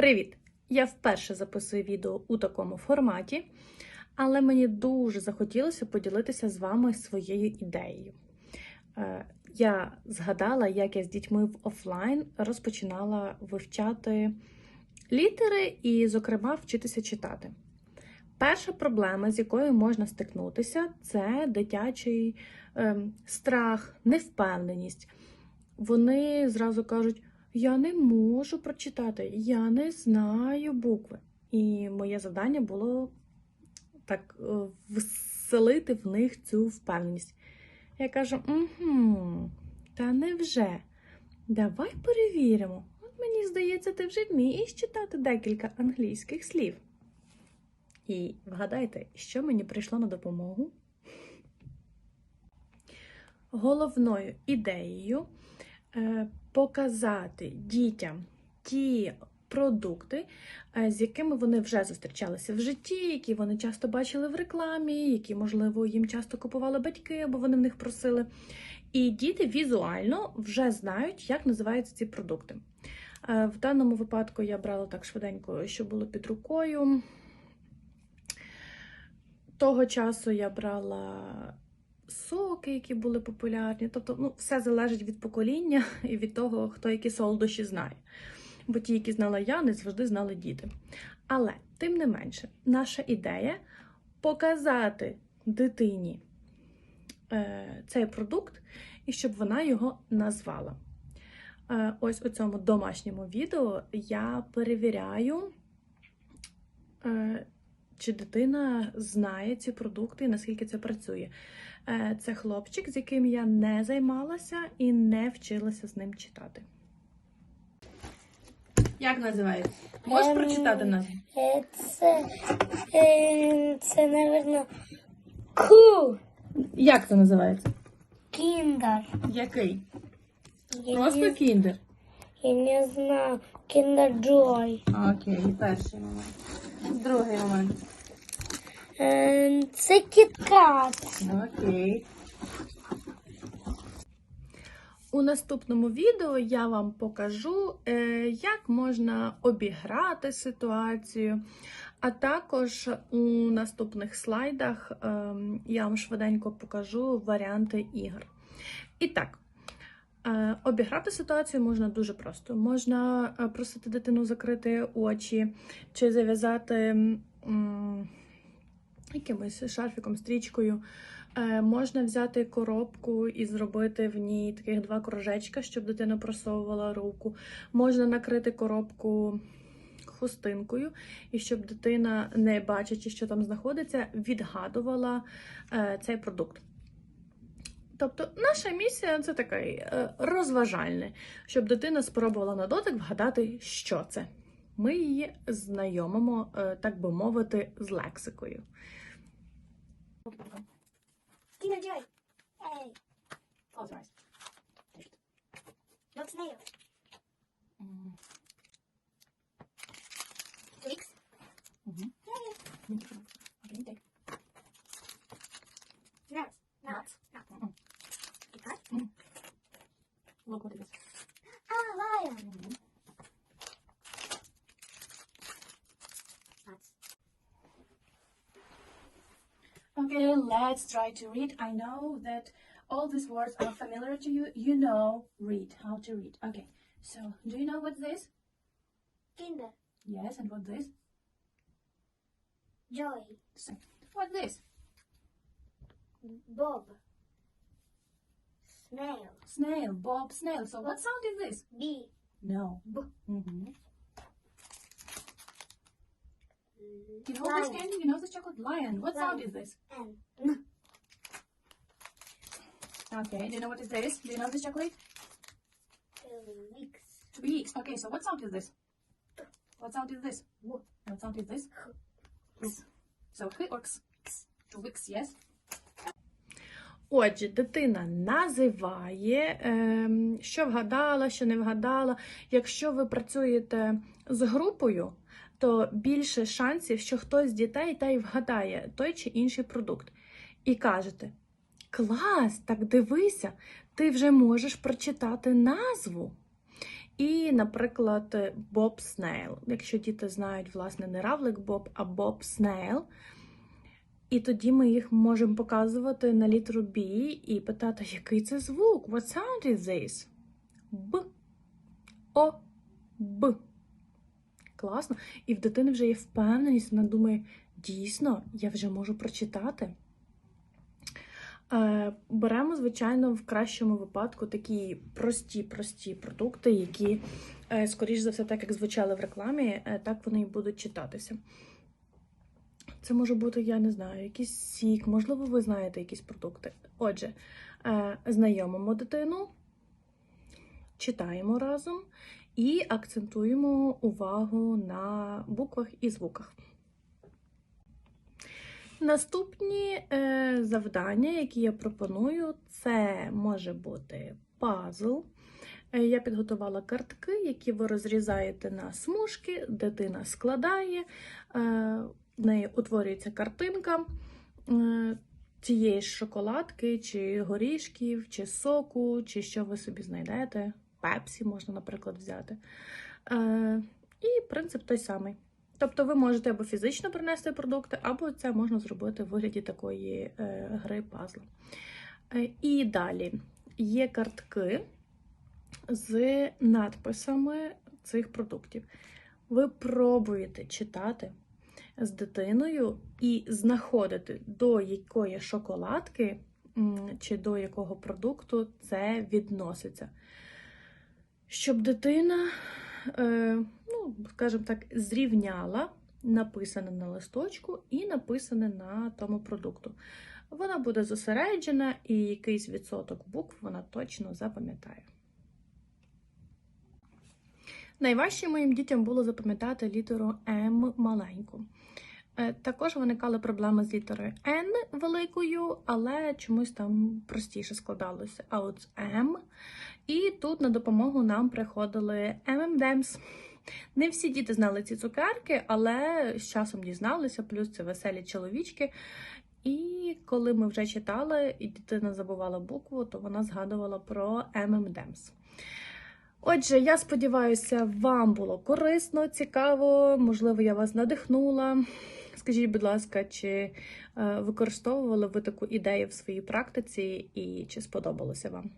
Привіт! Я вперше записую відео у такому форматі, але мені дуже захотілося поділитися з вами своєю ідеєю. Е, Я згадала, як я з дітьми в офлайн розпочинала вивчати літери і, зокрема, вчитися читати. Перша проблема, з якою можна стикнутися, це дитячий ем, страх, невпевненість. Вони зразу кажуть: я не можу прочитати, я не знаю букви. І моє завдання було так е, вселити в них цю впевненість. Я кажу: угу, та невже? Давай перевіримо. От мені здається, ти вже вмієш читати декілька англійських слів. І вгадайте, що мені прийшло на допомогу? Головною ідеєю е, показати дітям ті продукти, е, з якими вони вже зустрічалися в житті, які вони часто бачили в рекламі, які, можливо, їм часто купували батьки, або вони в них просили. І діти візуально вже знають, як називаються ці продукти. Е, В даному випадку я брала так швиденько, що було під рукою. Того часу я брала соки, які були популярні. Тобто, ну, все залежить від покоління і від того, хто які солодощі знає. Бо ті, які знала я, не завжди знали діти. Але, тим не менше, наша ідея показати дитині е, цей продукт і щоб вона його назвала. Е, ось у цьому домашньому відео я перевіряю. Е, чи дитина знає ці продукти і наскільки це працює. Е, Це хлопчик, з яким я не займалася і не вчилася з ним читати. Як називається? Можеш Ем, прочитати назву? Е, Це, е, це, напевно, ку, Як це називається? кіндер. Який? Я Просто не, кіндер. я не знаю, кіндер джой. Окей, перший момент. Другий момент. Е, Це кіткат. Окей. У наступному відео я вам покажу, е, як можна обіграти ситуацію. А також у наступних слайдах ем, я вам швиденько покажу варіанти ігор. І так, обіграти ситуацію можна дуже просто. Можна е, просити дитину закрити очі чи зав'язати якимось шарфіком, стрічкою. Е, Можна взяти коробку і зробити в ній таких два кружечка, щоб дитина просовувала руку. Можна накрити коробку хустинкою, і щоб дитина, не бачачи, що там знаходиться, відгадувала е, цей продукт. Тобто, наша місія це такий е, розважальний, щоб дитина спробувала на дотик вгадати, що це. Ми її знайомимо, е, так би мовити, з лексикою. Close your eyes. snail. Okay, let's try to read. I know that all these words are familiar to you. You know read, how to read. Okay, so do you know what's this? Kinder. Yes, and what's this? Joy. So, what's this? Bob. Snail. Snail, Bob, snail. So what sound is this? B. No. B. Mm-hmm. You know this Lion. candy? You know this chocolate? Lion. What sound is this? N. Okay, do you know what is this? Do you know this chocolate? Twix. Twix. Okay, so what sound is this? What sound is this? What sound is this? So H or X? Twix, yes? Отже, дитина називає, ем, що вгадала, що не вгадала. Якщо ви працюєте з групою, то більше шансів, що хтось з дітей та й вгадає той чи інший продукт. І кажете: Клас, так дивися, ти вже можеш прочитати назву. І, наприклад, Боб Снейл. Якщо діти знають, власне, не равлик Боб, а Боб Снейл. І тоді ми їх можемо показувати на літеру B і питати, який це звук? What sound is this? Б. О. Б. Класно. І в дитини вже є впевненість, вона думає, дійсно, я вже можу прочитати. Е, Беремо, звичайно, в кращому випадку такі прості-прості продукти, які, е, скоріш за все, так як звучали в рекламі, е, так вони і будуть читатися. Це може бути, я не знаю, якийсь сік, можливо, ви знаєте якісь продукти. Отже, знайомимо дитину, читаємо разом і акцентуємо увагу на буквах і звуках. Наступні е, завдання, які я пропоную, це може бути пазл. Е, Я підготувала картки, які ви розрізаєте на смужки, дитина складає, е, в неї утворюється картинка цієї ж шоколадки, чи горішків, чи соку, чи що ви собі знайдете. Пепсі можна, наприклад, взяти. Е, І принцип той самий. Тобто ви можете або фізично принести продукти, або це можна зробити в вигляді такої е, гри пазла. Е, І далі є картки з надписами цих продуктів. Ви пробуєте читати з дитиною і знаходити, до якої шоколадки чи до якого продукту це відноситься. Щоб дитина, е, ну, скажімо так, зрівняла написане на листочку і написане на тому продукту. Вона буде зосереджена і якийсь відсоток букв вона точно запам'ятає. Найважче моїм дітям було запам'ятати літеру М маленьку. Е, Також виникали проблеми з літерою Н великою, але чомусь там простіше складалося. А от з М. І тут на допомогу нам приходили M&M's. Не всі діти знали ці цукерки, але з часом дізналися, плюс це веселі чоловічки. І коли ми вже читали, і дитина забувала букву, то вона згадувала про M&M's. Отже, я сподіваюся, вам було корисно, цікаво, можливо, я вас надихнула. Скажіть, будь ласка, чи е, використовували ви таку ідею в своїй практиці і чи сподобалося вам?